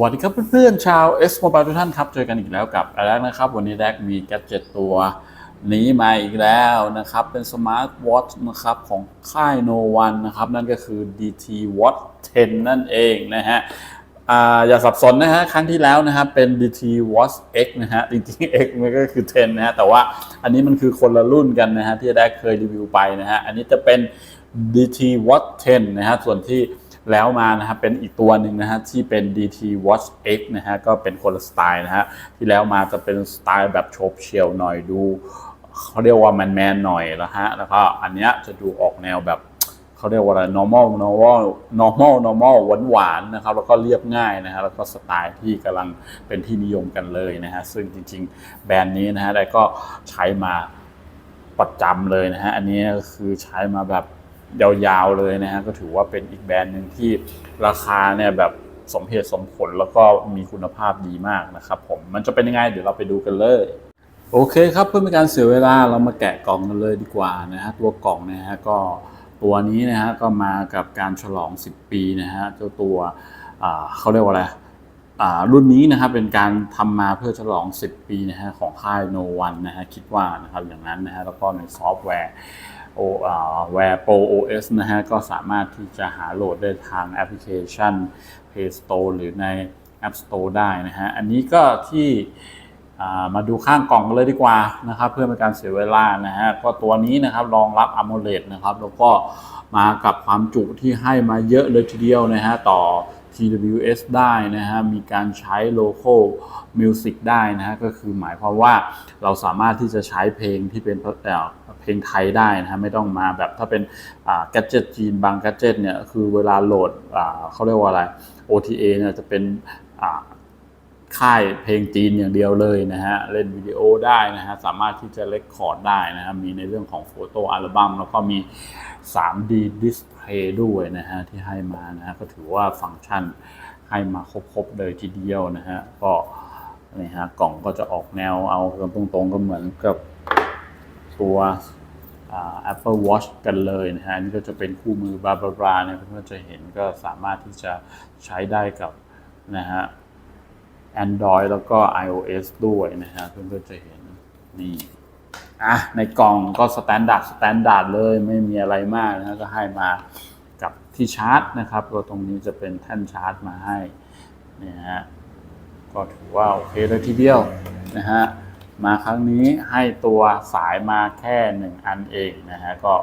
วัสดีครับเพื่อนๆชาว S Mobile ทุกท่านครับ เจอกันอีกแล้วกับแอดนะครับ วันนี้แดกมีแกจ็ตตัวนี้มาอีกแล้วนะครับ เป็นสมาร์ทวอทนะครับ ของค่าย No One นะครับ นั่นก็คือ DT Watch 10 นั่นเองนะฮะอย่าสับสนนะฮะ ครั้งที่แล้วนะครับเป็น DT Watch X นะฮะ จริงๆ X มันก็คือ 10 นะฮะ แต่ว่าอันนี้มันคือคนละรุ่นกันนะฮะ ที่แดกเคยรีวิวไปนะฮะ อันนี้จะเป็น DT Watch 10 นะฮะ ส่วนที่ แล้วมานะครับเป็นอีกตัวหนึ่งนะฮะที่เป็น DT Watch X นะฮะก็เป็นคนละสไตล์นะฮะที่แล้วมาจะเป็นสไตล์แบบโฉบเฉี่ยวหน่อยดูเขาเรียกว่าแมนแมนหน่อยนะฮะแล้วก็อันเนี้ยจะดูออกแนวแบบเขาเรียกว่าอะไร normal normal normal normal หวานหวานๆนะครับ แล้วก็เรียบง่ายนะฮะ แล้วก็สไตล์ที่กำลังเป็นที่นิยมกันเลยนะฮะ ซึ่งจริง ๆ แบรนด์นี้นะฮะ ได้ก็ใช้มาประจำเลยนะฮะ อันนี้ก็คือใช้มาแบบ ยาวๆเลยนะฮะก็ถือว่าเป็นอีกแบรนด์หนึ่งที่ราคาเนี่ยแบบสมเหตุสมผลแล้วก็มีคุณภาพดีมากนะครับผมมันจะเป็นยังไงเดี๋ยวเราไปดูกันเลย โอเคครับเพื่อเป็นการเสียเวลาเรามาแกะกล่องกันเลยดีกว่านะฮะตัวกล่องนะฮะก็ตัวนี้นะฮะก็มากับการฉลอง 10 ปีนะฮะเจ้าตัวเขาเรียกว่าอะไร รุ่นนี้นะครับเป็นการทำมาเพื่อฉลอง 10 ปีนะฮะของค่าย No One นะฮะคิดว่านะครับอย่างนั้นนะฮะแล้วก็ในซอฟต์แวร์โอแวร์ Pro OS นะฮะก็สามารถที่จะหาโหลดได้ทางแอปพลิเคชัน Play Store หรือใน App Store ได้นะฮะอันนี้ก็ที่มาดูข้างกล่องกันเลยดีกว่านะครับ เพื่อเป็นการเสียเวลานะฮะก็ตัวนี้นะครับรองรับ AMOLED นะครับแล้วก็มากับความจุที่ให้มาเยอะเลยทีเดียวนะฮะต่อ TWS ได้นะฮะ มีการใช้โลโก้ Music ได้นะฮะ ก็คือหมายความว่าเราสามารถที่จะใช้เพลงที่เป็นเอ่เพลงไทยได้นะฮะ ไม่ต้องมาแบบถ้าเป็นแกจิตจีนบางแกจิตเนี่ยคือเวลาโหลดเขาเรียกว่าอะไร OTA เนี่ยจะเป็นค่ายเพลงจีนอย่างเดียวเลยนะฮะ เล่นวิดีโอได้นะฮะ สามารถที่จะเลคคอร์ดได้นะฮะ มีในเรื่องของโฟโต้อัลบั้มแล้วก็มี 3D Display ด้วยนะฮะที่ให้มานะฮะก็ถือว่าฟังก์ชันให้มาครบๆเลยทีเดียวนะฮะก็นี่ฮะกล่องก็จะออกแนวเอาตรงๆก็เหมือนกับตัว Apple Watch กันเลยนะฮะนนี่ก็จะเป็นคู่มือบาบาบาเนี่ยเพื่อนๆจะเห็นก็สามารถที่จะใช้ได้กับนะฮะ Android แล้วก็ iOS ด้วยนะฮะเพื่อนๆจะเห็นนี่ อะในกล่องก็สแตนดาร์ดสแตนดาร์ดเลยไม่มีอะไรมากนะก็ให้มากับที่ชาร์จนะครับก็ตรงนี้จะเป็นแท่นชาร์จมาให้นี่ฮะก็ถือว่าโอเคเลยทีเดียวนะฮะมาครั้งนี้ให้ตัวสายมาแค่หนึ่งอันเองนะฮะก็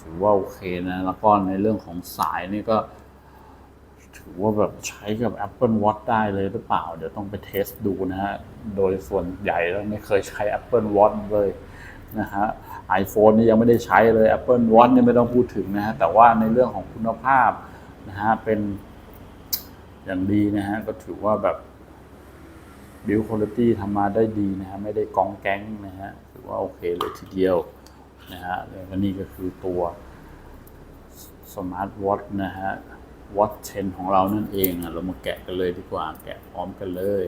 ถือว่าโอเคนะ แล้วก็ในเรื่องของสายนี่ก็ ถือว่าแบบใช้กับ Apple Watch ได้เลยหรือเปล่า เดี๋ยวต้องไปเทสดูนะฮะ โดยส่วนใหญ่แล้วไม่เคยใช้ Apple Watch เลย นะฮะ iPhone นี่ยังไม่ได้ใช้เลย Apple Watch นี่ไม่ต้องพูดถึงนะฮะแต่ว่าในเรื่องของคุณภาพนะฮะเป็นอย่างดีนะฮะก็ถือว่าแบบ build quality ทำมาได้ดีนะฮะไม่ได้กองแก๊งนะฮะถือว่าโอเคเลยทีเดียวนะฮะแล้วก็นี่ก็คือตัวสมาร์ทวอทนะฮะวอท10ของเรานั่นเองอะเรามาแกะกันเลยดีกว่า แกะพร้อมกันเลย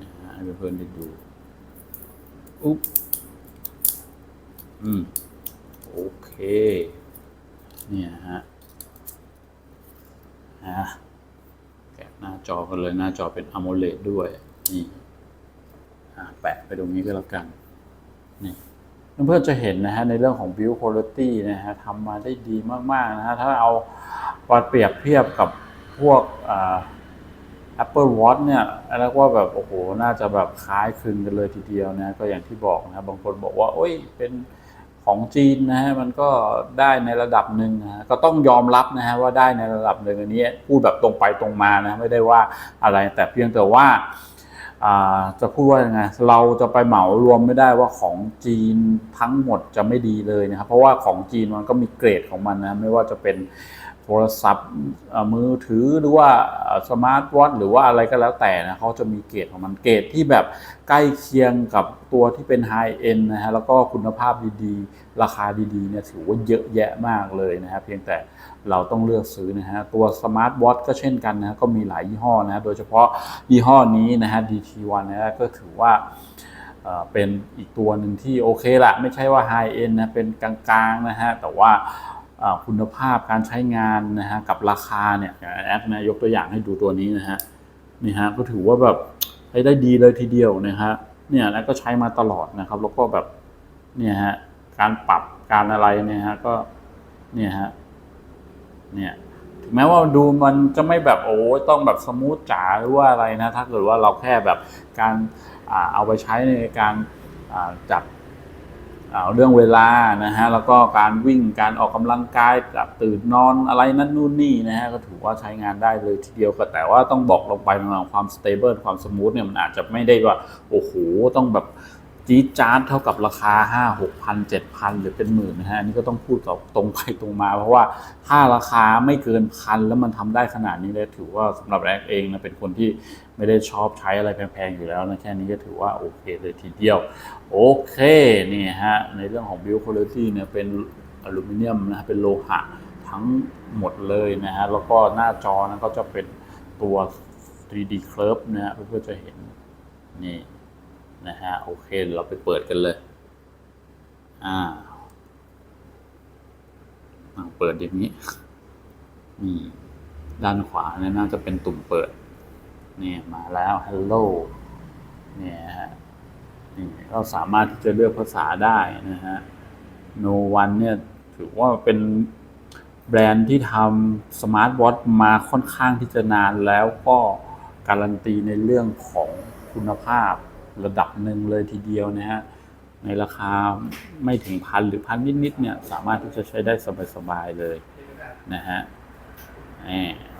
นะฮะให้เพื่อนๆได้ดูอุ๊บ อืม โอเค เนี่ยฮะฮะแกะหน้าจอกันเลยหน้าจอเป็น AMOLED ด้วยนี่อะแปะไปตรงนี้ก็แล้วกันนี่เพื่อนจะเห็นนะฮะในเรื่องของ build quality นะฮะทำมาได้ดีมากๆนะฮะถ้าเอามาเปรียบเทียบกับพวกอ่า Apple Watch เนี่ยเรียกว่าแบบ โอ้โห น่าจะแบบคล้ายคลึงกันเลยทีเดียวนะ ก็อย่างที่บอกนะบางคนบอกว่า โอ้ยเป็น ของจีนนะฮะมันก็ได้ในระดับหนึ่งนะก็ต้องยอมรับนะฮะว่าได้ในระดับหนึ่งอันนี้พูดแบบตรงไปตรงมานะไม่ได้ว่าอะไรแต่เพียงแต่ว่าอ่าจะพูดว่ายังไงเราจะไปเหมารวมไม่ได้ว่าของจีนทั้งหมดจะไม่ดีเลยนะครับเพราะว่าของจีนมันก็มีเกรดของมันนะไม่ว่าจะเป็น โทรศัพท์มือถือหรือว่าสมาร์ทวอทหรือว่าอะไรก็แล้วแต่นะเขาจะมีเกรดของมันเกรดที่แบบใกล้เคียงกับตัวที่เป็นไฮเอ็นนะฮะแล้วก็คุณภาพดีๆ ราคาดีๆเนี่ยถือว่าเยอะแยะมากเลยนะครับเพียงแต่เราต้องเลือกซื้อนะฮะตัวสมาร์ทวอทก็เช่นกันนะฮะก็มีหลายยี่ห้อนะฮะโดยเฉพาะยี่ห้อนี้นะฮะ DT1 นะฮะก็ถือว่าเป็นอีกตัวหนึ่งที่โอเคละไม่ใช่ว่าไฮเอ็นนะเป็นกลางๆนะฮะแต่ว่า คุณภาพการใช้งานนะฮะกับราคาเนี่ยแอปนะยกตัวอย่างให้ดูตัวนี้นะฮะนี่ฮะก็ถือว่าแบบใช้ได้ดีเลยทีเดียวนะฮะเนี่ยแล้วก็ใช้มาตลอดนะครับ แล้วก็แบบเนี่ยฮะการปรับการอะไรเนี่ยฮะก็เนี่ยฮะเนี่ยถึงแม้ว่าดูมันจะไม่แบบโอ้ต้องแบบสมูทจ๋าหรือว่าอะไรนะ ถ้าเกิดว่าเราแค่แบบการอเอาไปใช้ในการจับ เรื่องเวลานะฮะแล้วก็การวิ่งการออกกำลังกายกับตื่นนอนอะไรนั่นนู่นนี่นะฮะก็ถือว่าใช้งานได้เลยทีเดียวก็แต่ว่าต้องบอกลงไปในเรื่องความสเตเบิลความสมูทเนี่ยมันอาจจะไม่ได้ว่าโอ้โหต้องแบบ จี๊ดจ๊าดเท่ากับราคา 5 6 0 0 7 0 0 หรือเป็นหมื่นนะฮะอันนี้ก็ต้องพูดกับตรงไปตรงมา เพราะว่าถ้าราคาไม่เกินพันแล้วมันทำได้ขนาดนี้เลยถือว่าสำหรับแรกเองนะเป็นคนที่ไม่ได้ชอบใช้อะไรแพงๆอยู่แล้วนะแค่นี้ก็ถือว่าโอเคเลยทีเดียว โอเคนี่ฮะในเรื่องของ build quality เนี่ยเป็นอลูมิเนียมนะฮะเป็นโลหะทั้งหมดเลยนะฮะแล้วก็หน้าจอนะก็จะเป็นตัว 3D curve นะฮะเพื่อจะเห็นนี่ นะฮะโอเคเราไปเปิดกันเลย อ่าเปิดอย่างนี้นี่ด้านขวาเนี่ยน่าจะเป็นตุ่มเปิดเนี่ยมาแล้ว hello เนี่ยฮะนี่ก็สามารถที่จะเลือกภาษาได้นะฮะ No One เนี่ยถือว่าเป็นแบรนด์ที่ทำสมาร์ทวอทมาค่อนข้างที่จะนานแล้วก็การันตีในเรื่องของคุณภาพ ระดับหนึ่งเลยทีเดียวนะฮะในราคาไม่ถึงพันหรือพันนิดๆเนี่ยสามารถที่จะใช้ได้สบายๆเลยนะฮะ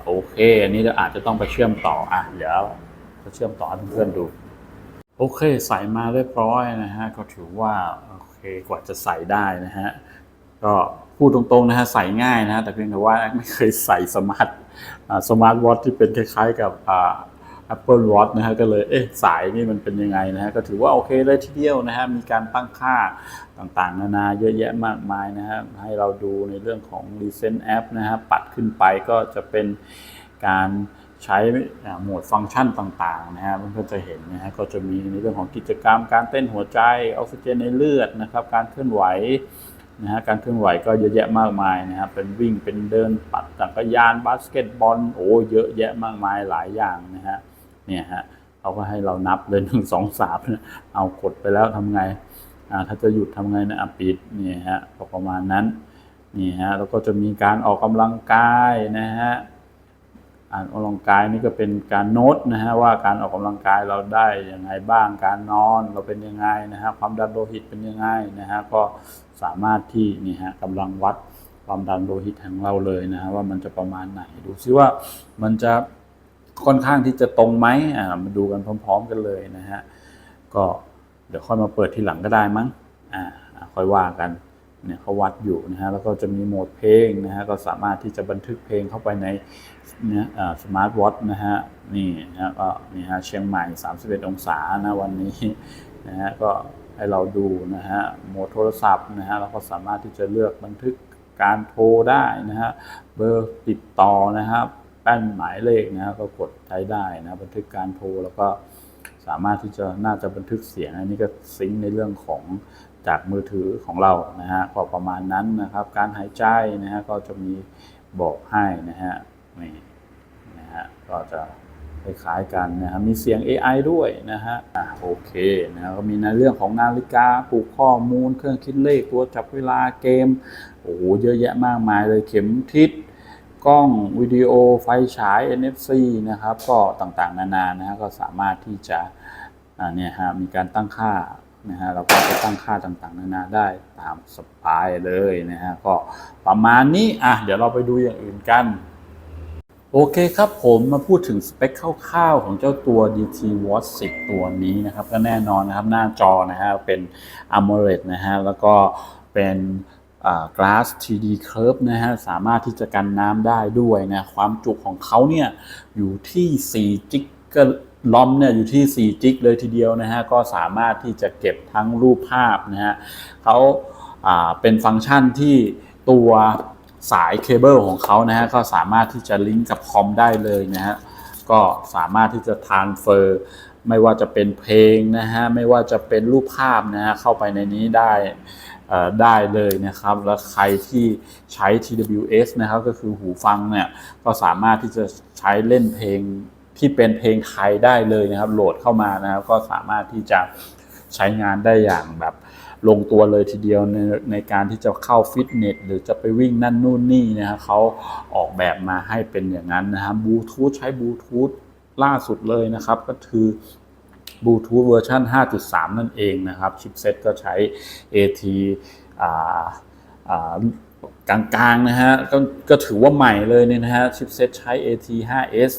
โอเคอันนี้เราอาจจะต้องไปเชื่อมต่ออะเดี๋ยวจะเชื่อมต่อให้เพื่อนๆดู โอเคใส่มาเรียบร้อยนะฮะก็ถือว่าโอเคกว่าจะใส่ได้นะฮะก็พูดตรงๆนะฮะใส่ง่ายนะฮะแต่เพียงแต่ว่าไม่เคยใส่สมาร์ทสมาร์ทวอทที่เป็นคล้ายๆกับอ่า Apple Watch นะฮะก็เลยเอ๊ะสายนี่มันเป็นยังไงนะฮะก็ถือว่าโอเคเลยทีเดียวนะฮะมีการตั้งค่าต่างๆ นานาเยอะแยะมากมายนะฮะให้เราดูในเรื่องของ Recent App นะฮะปัดขึ้นไปก็จะเป็นการใช้โหมดฟังก์ชันต่างๆนะฮะเพื่อนๆจะเห็นนะฮะก็จะมีในเรื่องของกิจกรรม การเต้นหัวใจออกซิเจนในเลือดนะครับการเคลื่อนไหวนะฮะการเคลื่อนไหวก็เยอะแยะมากมายนะครับเป็นวิ่งเป็นเดินปัดจักรยานบาสเกตบอลโอ้เยอะแยะมากมายหลายอย่างนะฮะ เนี่ยฮะเขาก็ให้เรานับเลยหนึ่งสองสามเอากดไปแล้วทำไงถ้าจะหยุดทำไงนะอะปิดเนี่ยฮะประมาณนั้นนี่ฮะแล้วก็จะมีการออกกำลังกายนะฮะการออกกำลังกายนี่ก็เป็นการโน้ตนะฮะว่าการออกกำลังกายเราได้ยังไงบ้างการนอนเราเป็นยังไงนะฮะความดันโลหิตเป็นยังไงนะฮะก็สามารถที่นี่ฮะกำลังวัดความดันโลหิตของเราเลยนะฮะว่ามันจะประมาณไหนดูซิว่ามันจะ ค่อนข้างที่จะตรงไหมอ่ามาดูกันพร้อม ๆ กันเลยนะฮะก็เดี๋ยวค่อยมาเปิดทีหลังก็ได้มั้งอ่าค่อยว่ากันเนี่ยเขาวัดอยู่นะฮะแล้วก็จะมีโหมดเพลงนะฮะก็สามารถที่จะบันทึกเพลงเข้าไปในเนี่ยสมาร์ทวอทนะฮะนี่นะฮะก็นี่ฮะเชียงใหม่ 31 องศานะวันนี้นะฮะก็ให้เราดูนะฮะโหมดโทรศัพท์นะฮะเราก็สามารถที่จะเลือกบันทึกการโทรได้นะฮะเบอร์ติดต่อนะครับ แป้นหมายเลขนะก็กดใช้ได้นะบันทึกการโทรแล้วก็สามารถที่จะน่าจะบันทึกเสียงอันนี้ก็ซิงค์ในเรื่องของจากมือถือของเรานะฮะก็ประมาณนั้นนะครับ การหายใจนะฮะก็จะมีบอกให้นะฮะนี่นะฮะก็จะคล้ายกันนะฮะมีเสียง AI ด้วยนะฮะอะโอเคนะฮะก็มีในเรื่องของนาฬิกาปลูกข้อมูล เครื่องคิดเลขตัวจับเวลาเกมโอ้โหเยอะแยะมากมายเลยเข็มทิศ กล้องวิดีโอไฟฉาย NFC นะครับ ก็ต่างๆ นานานะฮะก็สามารถที่จะอ่าเนี่ยฮะมีการตั้งค่านะฮะเราก็จะตั้งค่าต่างๆ นานาได้ตามสบายเลยนะฮะก็ประมาณนี้อะเดี๋ยวเราไปดูอย่างอื่นกัน โอเคครับผมมาพูดถึงสเปคคร่าวๆ ของเจ้าตัว DT Watch 10 ตัวนี้นะครับ ก็แน่นอนนะครับหน้าจอนะฮะเป็น AMOLED นะฮะแล้วก็เป็น อ่า glass 3D curve นะฮะสามารถที่จะกันน้ำได้ด้วยนะความจุของเขาเนี่ยอยู่ที่4จิกก็ลอมเนี่ยอยู่ที่ 4 จิกเลยทีเดียวนะฮะก็สามารถที่จะเก็บทั้งรูปภาพนะฮะเขาเป็นฟังก์ชันที่ตัวสายเคเบิลของเขานะฮะก็สามารถที่จะลิงก์กับคอมได้เลยนะฮะก็สามารถที่จะทานเฟอร์ไม่ว่าจะเป็นเพลงนะฮะไม่ว่าจะเป็นรูปภาพนะฮะเข้าไปในนี้ได้ ได้เลยนะครับ แล้วใครที่ใช้ TWS นะครับก็คือหูฟังเนี่ยก็สามารถที่จะใช้เล่นเพลงที่เป็นเพลงไทยได้เลยนะครับ โหลดเข้ามานะครับ ก็สามารถที่จะใช้งานได้อย่างแบบลงตัวเลยทีเดียวในในการที่จะเข้าฟิตเนสหรือจะไปวิ่งนั่นนู่นนี่นะครับเขาออกแบบมาให้เป็นอย่างนั้นนะครับบลูทูธใช้บลูทูธล่าสุดเลยนะครับ ก็คือ บลูทูธเวอร์ชัน5.3 นั่นเองนะครับ ชิปเซ็ตก็ใช้ AT อ่าอ่ากลางๆนะฮะก็ก็ถือว่าใหม่เลยเนี่ยนะฮะชิปเซ็ตใช้ AT 5S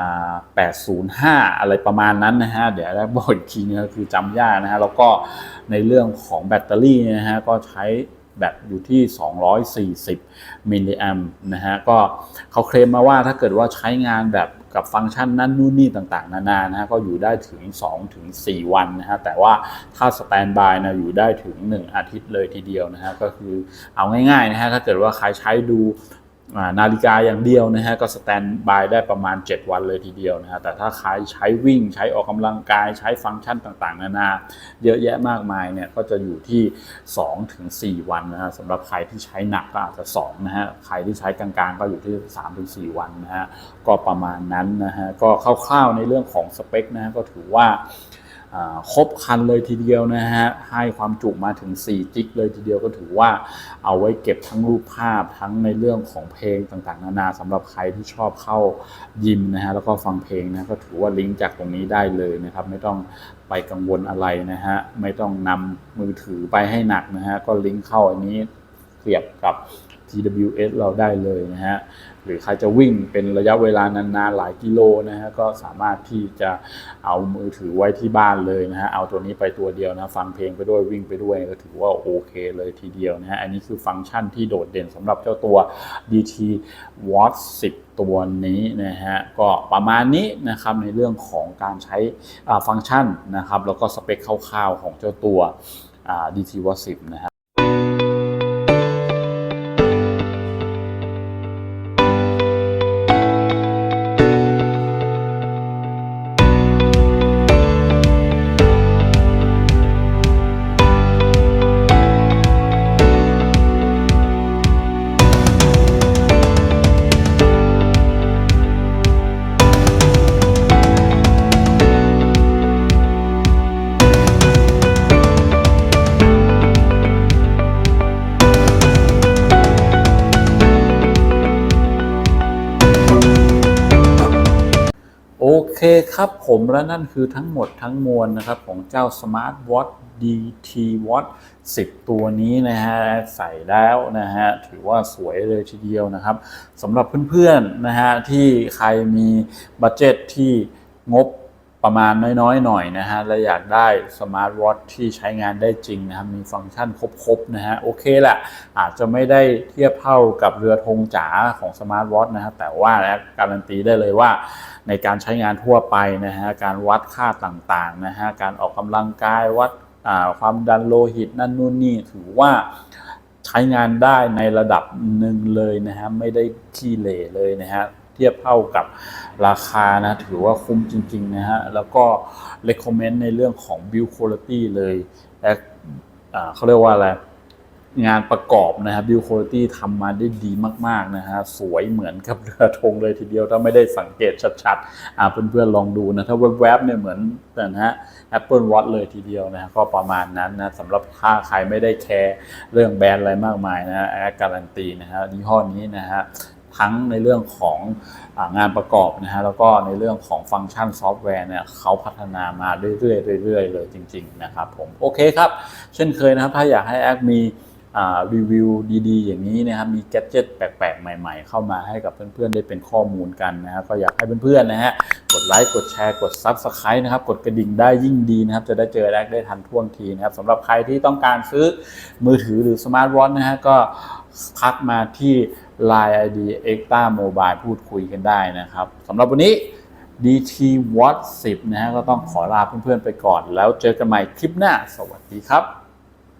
805 อะไรประมาณนั้นนะฮะ เดี๋ยวได้บอกอีกทีนึงก็คือจำยากนะฮะ แล้วก็ในเรื่องของแบตเตอรี่นะฮะ ก็ใช้ แบตอยู่ที่ 240 มิลลิแอมนะฮะ ก็เขาเคลมมาว่าถ้าเกิดว่าใช้งานแบบกับฟังก์ชันนั่นนู่นนี่ต่างๆ นานานะฮะก็อยู่ได้ถึง 2 ถึง 4 วันนะฮะ แต่ว่าถ้าสแตนบายนะอยู่ได้ถึง 1 อาทิตย์เลยทีเดียวนะฮะ ก็คือเอาง่ายๆนะฮะ ถ้าเกิดว่าใครใช้ดู นาฬิกาอย่างเดียวนะฮะก็สแตนบายได้ประมาณ 7 วันเลยทีเดียวนะฮะแต่ถ้าใครใช้วิ่งใช้ออกกำลังกายใช้ฟังก์ชันต่างๆ นานา เยอะแยะมากมายเนี่ยก็จะอยู่ที่ 2-4ถึง4วันนะฮะสำหรับใครที่ใช้หนักก็อาจจะ2นะฮะใครที่ใช้กลางๆ ก็อยู่ที่ 3-4ถึง4วันนะฮะก็ประมาณนั้นนะฮะก็คร่าวๆในเรื่องของสเปคนะฮะก็ถือว่า ครบคันเลยทีเดียวนะฮะ ให้ความจุมาถึง 4 จิกเลยทีเดียวก็ถือว่าเอาไว้เก็บทั้งรูปภาพทั้งในเรื่องของเพลงต่างๆ นานาสำหรับใครที่ชอบเข้ายิมนะฮะ แล้วก็ฟังเพลงนะก็ถือว่าลิงก์จากตรงนี้ได้เลยนะครับ ไม่ต้องไปกังวลอะไรนะฮะ ไม่ต้องนำมือถือไปให้หนักนะฮะ ก็ลิงก์เข้าอันนี้เสียบกับ TWS เราได้เลยนะฮะ หรือใครจะวิ่งเป็นระยะเวลานานๆหลายกิโลนะฮะก็สามารถที่จะเอามือถือไว้ที่บ้านเลยนะฮะเอาตัวนี้ไปตัวเดียวนะฟังเพลงไปด้วยวิ่งไปด้วยก็ถือว่าโอเคเลยทีเดียวนะฮะอันนี้คือฟังก์ชันที่โดดเด่นสำหรับเจ้าตัว DT Watch 10ตัวนี้นะฮะก็ประมาณนี้นะครับในเรื่องของการใช้อ่าฟังก์ชันนะครับแล้วก็สเปคคร่าวๆของเจ้าตัวอ่า DT Watch 10นะฮะ เคครับผมและนั่นคือทั้งหมดทั้งมวลนะครับ ของเจ้า Smart Watch DT Watch 10 ตัวนี้นะฮะใส่แล้วนะฮะถือว่าสวยเลยทีเดียวนะครับสำหรับเพื่อนๆนะฮะที่ใครมีบัตเจ็ตที่งบ ประมาณน้อยๆ หน่อยนะฮะ และอยากได้สมาร์ทวอทที่ใช้งานได้จริงนะครับ มีฟังก์ชันครบๆนะฮะ โอเคแหละอาจจะไม่ได้เทียบเท่ากับเรือธงจ๋าของสมาร์ทวอทนะฮะ แต่ว่านะการันตีได้เลยว่าในการใช้งานทั่วไปนะฮะ การวัดค่าต่างๆนะฮะ การออกกำลังกายวัดความดันโลหิตนั่นนู่นนี่ถือว่าใช้งานได้ในระดับหนึ่งเลยนะฮะ ไม่ได้ขี้เหร่เลยนะฮะ เทียบเท่ากับ ราคานะถือว่าคุ้มจริง ๆ นะฮะ แล้วก็ recommend ในเรื่องของ build quality เลยและอ่าเขาเรียกว่าอะไร งานประกอบนะครับ build quality ทำมาได้ดีมาก ๆ นะฮะ สวยเหมือนกับเรือธงเลยทีเดียว ถ้าไม่ได้สังเกตชัดๆอ่าเพื่อนๆลองดูนะ ถ้าแวบๆเนี่ยเหมือนนะฮะ Apple Watch เลยทีเดียวนะฮะก็ประมาณนั้นนะสำหรับถ้าใครไม่ได้แคร์เรื่องแบรนด์อะไรมากมายนะฮะแอการันตีนะฮะยี่ห้อนี้นะฮะ ทั้งในเรื่องของงานประกอบนะฮะแล้วก็ในเรื่องของฟังก์ชันซอฟต์แวร์เนี่ยเขาพัฒนามาเรื่อยๆเรื่อยๆเลยจริง ๆ นะครับผมโอเคครับ เช่นเคยนะครับ ถ้าอยากให้แอปมีรีวิวดีๆ อย่างนี้นะครับมีแกจิตแปลกๆ ใหม่ๆ เข้ามาให้กับเพื่อนๆ ได้เป็นข้อมูลกันนะครับก็อยากให้เพื่อนๆนะฮะกดไลค์กดแชร์กด Subscribe นะครับกดกระดิ่งได้ยิ่งดีนะครับ จะได้เจอแรกได้ทันท่วงทีนะครับสำหรับใครที่ต้องการซื้อมือถือหรือสมาร์ทวอทนะฮะก็ทักมาที่ Line ID Extra Mobile พูดคุยกันได้นะครับสำหรับวันนี้ DT Watch 10 นะฮะก็ต้องขอลาเพื่อนๆไปก่อน แล้วเจอกันใหม่คลิปหน้า สวัสดีครับ